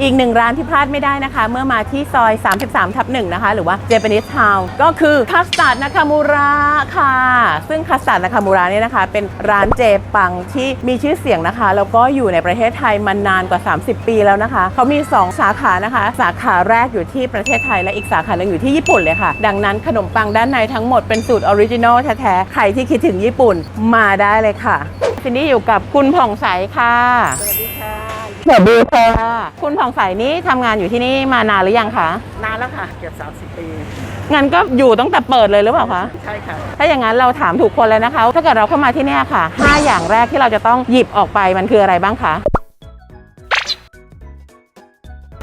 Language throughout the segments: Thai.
อีกหนึ่งร้านที่พลาดไม่ได้นะคะ เมื่อมาที่ซอย 33 ทับหนึ่งนะคะ หรือว่า Japanese Town ก็คือคัสตาร์ดนาคามูระค่ะ ซึ่งคัสตาร์ดนาคามูระเนี่ยนะคะ เป็นร้านเจปังที่มีชื่อเสียงนะคะ แล้วก็อยู่ในประเทศไทยมานานกว่า 30 ปีแล้วนะคะ เขามี 2 สาขานะคะ สาขาแรกอยู่ที่ประเทศไทยและอีกสาขาหนึ่งอยู่ที่ญี่ปุ่นเลยค่ะ ดังนั้นขนมปังด้านในทั้งหมดเป็นสูตรออริจินอลแท้ๆใครที่คิดถึงญี่ปุ่นมาได้เลยค่ะทีนี้อยู่กับคุณผ่องใสค่ะ สวัสดีค่ะสวัสดีค่ะ คุณผ่องใสนี่ทำงานอยู่ที่นี่มานานหรือยังคะ นานแล้วค่ะ เกือบ30 ปี งั้นก็อยู่ตั้งแต่เปิดเลยหรือเปล่าคะ ใช่ค่ะ ถ้าอย่างนั้นเราถามถูกคนเลยนะคะ ถ้าเกิดเราเข้ามาที่เนี่ยค่ะ 5 อย่างแรกที่เราจะต้องหยิบออกไปมันคืออะไรบ้างคะ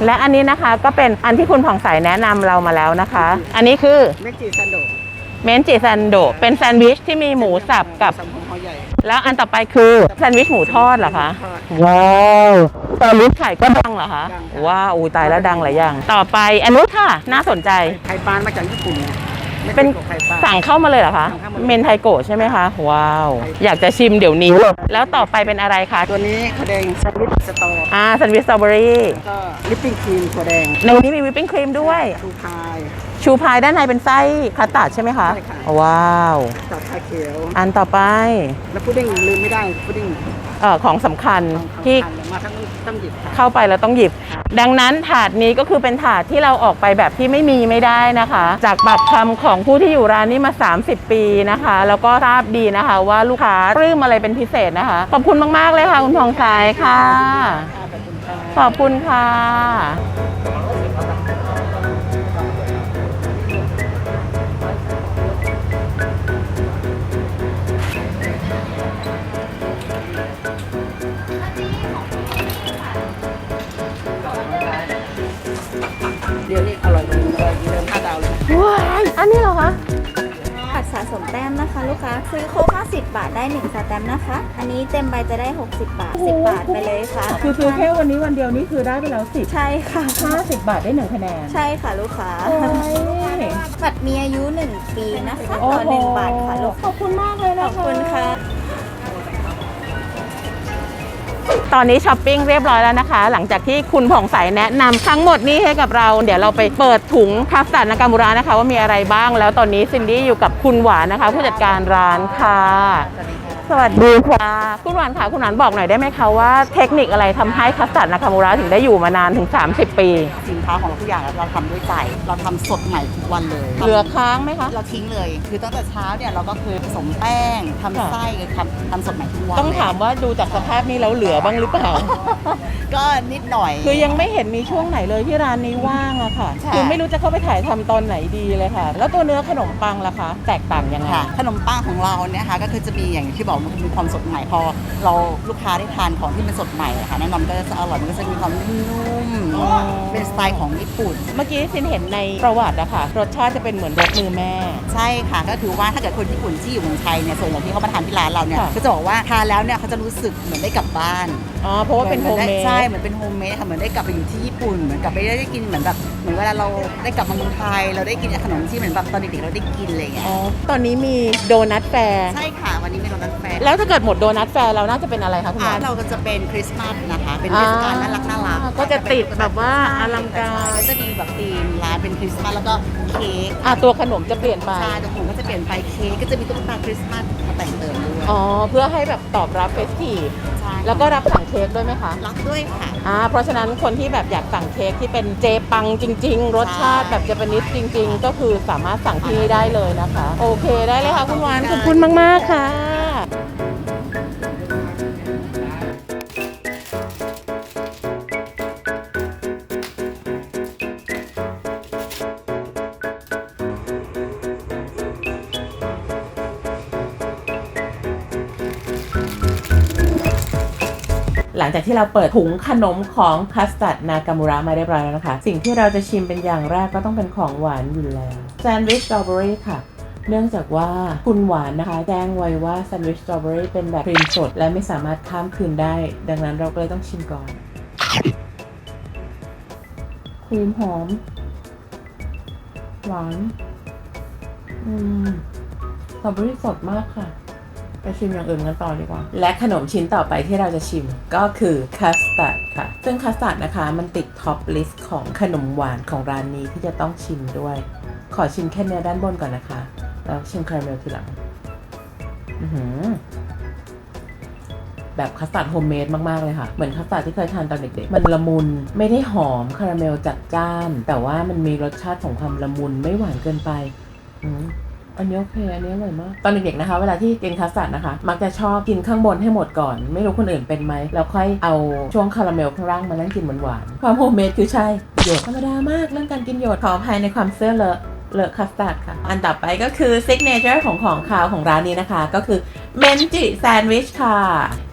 และอันนี้นะคะก็เป็นอันที่คุณผ่องใสแนะนำเรามาแล้วนะคะ อันนี้คือเมจิซันโดเมนจิแซนโดเป็นแซนด์วิชที่มีหมูสับกับ สัมผัสหอใหญ่แล้วอันต่อไปคือแซนด์วิชหมูทอดเหรอคะ ทอดว้าว แซนด์วิชไข่ก็ดังเหรอคะดังค่ะ ว้าวอูตายแล้วดังหลายอย่าง ต่อไปอันนู้นค่ะ น่าสนใจ ไข่ปลามาจากญี่ปุ่นเนี่ยไม่เป็น ไข่ปลา สั่งเข้ามาเลยเหรอคะสั่งเข้ามาเลย เมนไทโกะใช่ไหมคะว้าว อยากจะชิมเดี๋ยวนี้เลยแล้วต่อไปเป็นอะไรคะตัวนี้ถั่วแดงแซนด์วิชสตออ่าแซนด์วิชสตรอเบอรี่ก็ลิปปิ้งครีมถั่วแดงในนี้มีวิปปิ้งครีมด้วยทูพาย ชูพายด้านในเป็นไส้คัสตาร์ดใช่ไหมคะใช่ค่ะ ว้าว ตัดชาเขียว อันต่อไป แล้วพุดดิ้งลืมไม่ได้พุดดิ้ง เอ่อของสำคัญของที่ทานมาทั้งต้องหยิบค่ะเข้าไปแล้วต้องหยิบ ดังนั้นถาดนี้ก็คือเป็นถาดที่เราออกไปแบบที่ไม่มีไม่ได้นะคะ จากปากคำของผู้ที่อยู่ร้านนี้มา 30 ปีนะคะ แล้วก็ทราบดีนะคะ ว่าลูกค้าปลื้มอะไรเป็นพิเศษนะคะ ขอบคุณมาก ๆ เลยค่ะ คุณทองสายค่ะ ขอบคุณค่ะ ซื้อครบ50 บาทได้ 1 สแตมป์นะคะ อันนี้เต็มใบจะได้ 60 บาท 10 บาทไปเลยค่ะคือซื้อแค่วันนี้วันเดียวนี่คือได้ไปแล้วสิบใช่ค่ะ ห้าสิบบาทได้หนึ่งคะแนนใช่ค่ะลูกค้า โอ้ยบัตรมีอายุ 1 ปีนะคะโอ้ต่อโห1บาทค่ะลูกขอบคุณมากเลยขนะอบคุณค่ะ ตอนนี้ช้อปปิ้งเรียบร้อยแล้วนะคะ หลังจากที่คุณผ่องใสแนะนำทั้งหมดนี้ให้กับเรา เดี๋ยวเราไปเปิดถุงคาสตาร์นากามูระนะคะ ว่ามีอะไรบ้างแล้วตอนนี้ซินดี้อยู่กับคุณหวานนะคะ ผู้จัดการร้านค่ะ สวัสดีค่ะ คุณหวานค่ะ คุณหวานบอกหน่อยได้ไหมคะว่าเทคนิคอะไรทำให้คัสตาร์ดนากามูระถึงได้อยู่มานานถึง 30 ปี สินค้าของเราทุกอย่างเราทำด้วยใจ เราทำสดใหม่ทุกวันเลยเหลือค้างไหมคะ เราทิ้งเลย คือตั้งแต่เช้าเนี่ยเราก็คือผสมแป้งทำค่ะไส้ทำทำสดใหม่ทุกวันต้องถามว่าดูจากสภาพนี้แล้วเหลือบ้างหรือเปล่า ก็นิดหน่อย คือยังไม่เห็นมีช่วงไหนเลยที่ร้านนี้ว่างอะค่ะใช่คือไม่รู้จะเข้าไปถ่ายทำตอนไหนดีเลยค่ะ แล้วตัวเนื้อขนมปังล่ะคะ แตกต่างยังไงค่ะขนมปังของเราเนี่ยค่ะก็คือจะมีอย่างที่บอกมันมีความสดใหม่พอ เราลูกค้าได้ทานของที่มันสดใหม่อะค่ะแน่นอนก็จะอร่อยมันก็จะมีความนุ่ม เป็นสไตล์ของญี่ปุ่น เมื่อกี้ซินเห็นในประวัติอะค่ะ รสชาติจะเป็นเหมือนรสมือแม่ ใช่ค่ะก็คือว่าถ้าเกิดคนญี่ปุ่นที่อยู่เมืองไทยเนี่ยส่วนใหญ่ที่เขามาทานที่ร้านเราเนี่ยค่ะก็จะบอกว่าทานแล้วเนี่ยเขาจะรู้สึกเหมือนได้กลับบ้านอ๋อเพราะว่าเป็นโฮมเมด ใช่เหมือนเป็นโฮมเมดค่ะเหมือนได้กลับไปอยู่ที่ญี่ปุ่นเหมือนกลับไปได้กินเหมือนแบบเหมือนเวลาเราได้กลับมาเมืองไทย เราได้กินขนมที่เหมือนแบบตอนเด็กๆเราได้กินอะไรอย่างเงี้ยอ๋อ ตอนนี้มีโดนัทแฟร์ ใช่ค่ะวันนี้เป็นวันนั้นแฟน แล้วถ้าเกิดหมดโดนัทแฟร์เราน่าจะเป็นอะไรคะคุณหอ่ามอเราก็จะเป็นคริสต์มาสนะคะ เป็นเทศกาลน่ารักน่ารักอ่าก็จะติดแบบว่าอลังการ ก็จะมีแบบธีมร้านเป็นคริสต์มาสแล้วก็เค้กอะตัวขนมจะเปลี่ยนไปใช่ตรงผมก็จะเปลี่ยนไปเค้กก็จะมีตุ๊กตาคริสต์มาสมาแต่งเติมด้วยอ๋อ เพื่อให้แบบตอบรับเฟสทีฟใช่แล้วก็รับสั่งเค้กด้วยไหมคะรับด้วยค่ะ อ่าเพราะฉะนั้นคนที่แบบอยากสั่งเค้กที่เป็นเจปังจริง ๆ รสชาติแบบเจแปนิสจริง ๆ ก็คือสามารถสั่งที่นี่ได้เลยนะคะ โอเคได้เลยค่ะคุณหวานขอบคุณมาก ๆ ค่ะ หลังจากที่เราเปิดถุงขนมของคัสตัดนากามูระมาเรียบร้อยแล้วนะคะ สิ่งที่เราจะชิมเป็นอย่างแรกก็ต้องเป็นของหวานอยู่แล้วแซนด์วิชสตรอเบอรี่ค่ะเนื่องจากว่าคุณหวานนะคะแจ้งไว้ว่าแซนด์วิชสตรอเบอรี่เป็นแบบครีมสดและไม่สามารถข้ามคืนได้ ดังนั้นเราก็เลยต้องชิมก่อน ครีมหอม หวาน อืมสตรอเบอรี่สดมากค่ะ ไปชิมอย่างอื่นกันต่อดีกว่า และขนมชิ้นต่อไปที่เราจะชิมก็คือคัสตาร์ดค่ะ ซึ่งคัสตาร์ดนะคะมันติดท็อปลิสต์ของขนมหวานของร้านนี้ที่จะต้องชิมด้วย ขอชิมแค่เนื้อด้านบนก่อนนะคะ แล้วชิมคาราเมลทีหลังอืแบบคัสตาร์ดโฮมเมดมาก ๆ เลยค่ะ เหมือนคัสตาร์ดที่เคยทานตอนเด็ก ๆ มันละมุน ไม่ได้หอมคาราเมลจัดจ้าน แต่ว่ามันมีรสชาติของความละมุนไม่หวานเกินไป อื อันนี้โอเค อันนี้อร่อยมาก ตอนเด็กๆนะคะ เวลาที่กินคัสตาร์ดนะคะ มักจะชอบกินข้างบนให้หมดก่อน ไม่รู้คนอื่นเป็นไหม แล้วค่อยเอาช่วงคาราเมลข้างล่างมานั่งกินหวานๆ ความโฮมเมดคือใช่ หยดธรรมดามาก เรื่องการกินหยดขออภัยในความเสื้อเลอะเลอะคัสตาร์ดค่ะ อันต่อไปก็คือซิกเนเจอร์ของของคาวของร้านนี้นะคะ ก็คือเมนจิแซนด์วิชค่ะ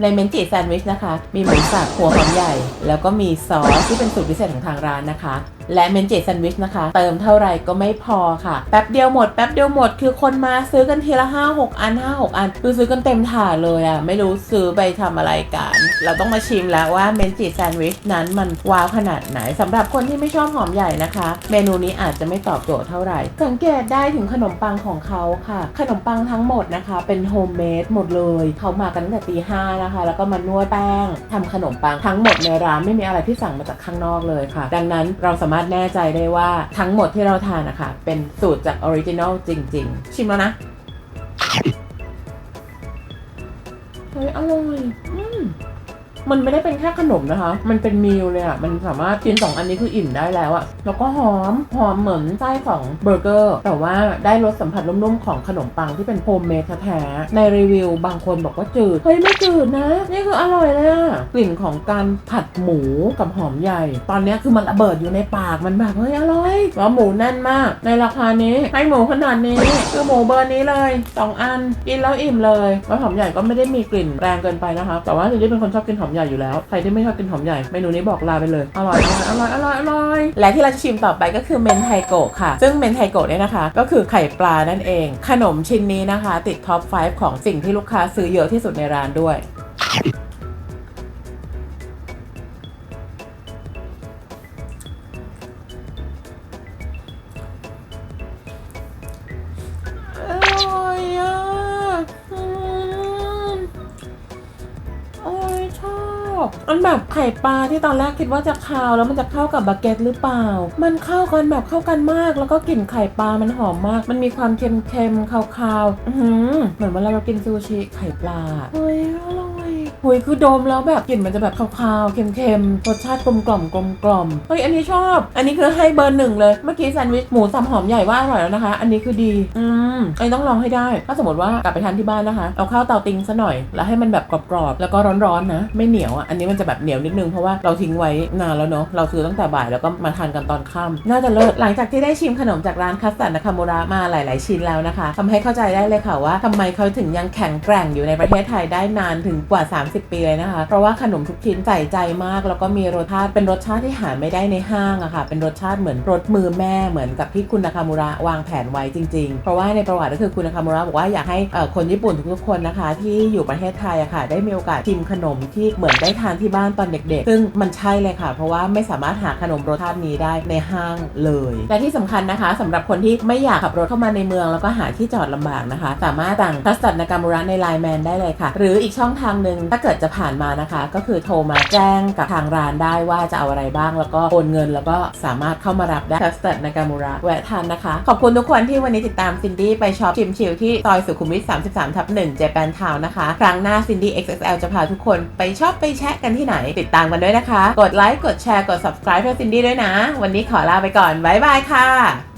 ในเมนจิแซนด์วิชนะคะ มีหมูสับหัวหอมใหญ่ แล้วก็มีซอสที่เป็นสูตรพิเศษของทางร้านนะคะ และเมนจิแซนด์วิชนะคะ เติมเท่าไหร่ก็ไม่พอค่ะ แป๊บเดียวหมดแป๊บเดียวหมด คือคนมาซื้อกันทีละ 5 6 อัน 5 6 อันคือซื้อกันเต็มถาดเลยอะไม่รู้ซื้อไปทำอะไรกัน เราต้องมาชิมแล้วว่าเมนจิแซนด์วิชนั้นมันว้าวขนาดไหนสำหรับคนที่ไม่ชอบหอมใหญ่นะคะ เมนูนี้อาจจะไม่ตอบโจทย์เท่าไหร่ สังเกตได้ถึงขนมปังของเขาค่ะ ขนมปังทั้งหมดนะคะ เป็นโฮมเมดหมดเลย เขามากันตั้งแต่ตีห้านะคะ แล้วก็มานวดแป้งทำขนมปังทั้งหมดในร้านไม่มีอะไรที่สั่งมาจากข้างนอกเลยค่ะ ดังนั้นเราสามารถแน่ใจได้ว่าทั้งหมดที่เราทานนะคะเป็นสูตรจากออริจินอลจริง ๆ ชิมแล้วนะเฮ้ยอร่อย มันไม่ได้เป็นแค่ขนมนะคะ มันเป็นมิลเลยอะมันสามารถกินสองอันนี้คืออิ่มได้แล้วอะแล้วก็หอมหอมเหมือนไส้ของเบอร์เกอร์ แต่ว่าได้รสสัมผัสนุ่มๆของขนมปังที่เป็นโฮมเมดแท้ๆในรีวิวบางคนบอกว่าจืด เฮ้ยไม่จืดนะ นี่คืออร่อยเลยอะกลิ่นของการผัดหมูกับหอมใหญ่ ตอนนี้คือมันระเบิดอยู่ในปากมันแบบเฮ้ยอร่อยแล้วหมูแน่นมาก ในราคานี้ให้หมูขนาดนี้คือหมูเบอร์นี้เลยสองอันกินแล้วอิ่มเลยแล้วหอมใหญ่ก็ไม่ได้มีกลิ่นแรงเกินไปนะคะ แต่ว่าจริงๆเป็นคนชอบกินหอมใหญ่อยู่แล้ว ใครที่ไม่ชอบกินหอมใหญ่เมนูนี้บอกลาไปเลย อร่อยอร่อยอร่อยอร่อยและที่เราจะชิมต่อไปก็คือเมนไทโกะค่ะ ซึ่งเมนไทโกะเนี่ยนะคะ ก็คือไข่ปลานั่นเอง ขนมชิ้นนี้นะคะ ติดท็อป 5 ของสิ่งที่ลูกค้าซื้อเยอะที่สุดในร้านด้วย อันแบบไข่ปลาที่ตอนแรกคิดว่าจะคาวแล้วมันจะเข้ากับบาเก็ตหรือเปล่า มันเข้ากันแบบเข้ากันมาก แล้วก็กลิ่นไข่ปลามันหอมมาก มันมีความเค็มๆคาวๆเหมือนเวลาเรากินซูชิไข่ปลาเฮ้ย คุยคือดมแล้วแบบกลิ่นมันจะแบบคาวๆ เค็มๆ รสชาติกลมกล่อมกลมกล่อมเฮ้ยอันนี้ชอบ อันนี้คือให้เบอร์หนึ่งเลย เมื่อกี้แซนด์วิชหมูสับหอมใหญ่ว่าอร่อยแล้วนะคะ อันนี้คือดี อืมอันนี้ต้องลองให้ได้ ถ้าสมมติว่ากลับไปทานที่บ้านนะคะ เอาข้าวเตาติงซะหน่อย แล้วให้มันแบบกรอบๆ แล้วก็ร้อนๆนะ ไม่เหนียวอะ อันนี้มันจะแบบเหนียวนิดนึง เพราะว่าเราทิ้งไว้นานแล้วเนาะ เราซื้อตั้งแต่บ่ายแล้วก็มาทานกันตอนค่ำน่าจะเลิศ หลังจากที่ได้ชิมขนมจากร้านคัสตาร์ดนาคามูระมาหลาย ๆ ชิ้นแล้วนะคะทำให้เข้าใจได้เลยค่ะว่าทำไมเขาถึงยังแข็งแกร่งอยู่ในประเทศไทยได้นานถึงกว่า 30ปีเลยนะคะ เพราะว่าขนมทุกชิ้นใส่ใจมาก แล้วก็มีรสชาติเป็นรสชาติที่หาไม่ได้ในห้างอะค่ะ เป็นรสชาติเหมือนรสมือแม่เหมือนกับที่คุณนาคามูระวางแผนไว้จริง ๆ เพราะว่าในประวัติก็คือคุณนาคามูระบอกว่าอยากให้คนญี่ปุ่นทุกๆคนนะคะ ที่อยู่ประเทศไทยอะค่ะ ได้มีโอกาสชิมขนมที่เหมือนได้ทานที่บ้านตอนเด็ก ๆ ซึ่งมันใช่เลยค่ะ เพราะว่าไม่สามารถหาขนมรสชาตินี้ได้ในห้างเลย และที่สำคัญนะคะสำหรับคนที่ไม่อยากขับรถเข้ามาในเมืองแล้วก็หาที่จอดลำบากนะคะ สามารถสั่งคัสตัดนากามูระในไลน์แมนได้เลยค่ะ หรืออีกช่องทางหนึ่งถาเกิดจะผ่านมานะคะ ก็คือโทรมาแจ้งกับทางร้านได้ว่าจะเอาอะไรบ้าง แล้วก็โอนเงิน แล้วก็สามารถเข้ามารับได้คัสตัดนากามูระแวะทานนะคะ ขอบคุณทุกคนที่วันนี้ติดตามซินดี้ไปช็อปชิมชิลที่ซอยสุขุมวิท 33 ทับ1เจแปนทาวนะคะ ครั้งหน้าซินดี้ XXL จะพาทุกคนไปชอบไปแชะกันที่ไหน ติดตามกันด้วยนะคะ กดไลค์กดแชร์กด subscribe ให้ซินดี้ด้วยนะ วันนี้ขอลาไปก่อนบ๊ายบายค่ะ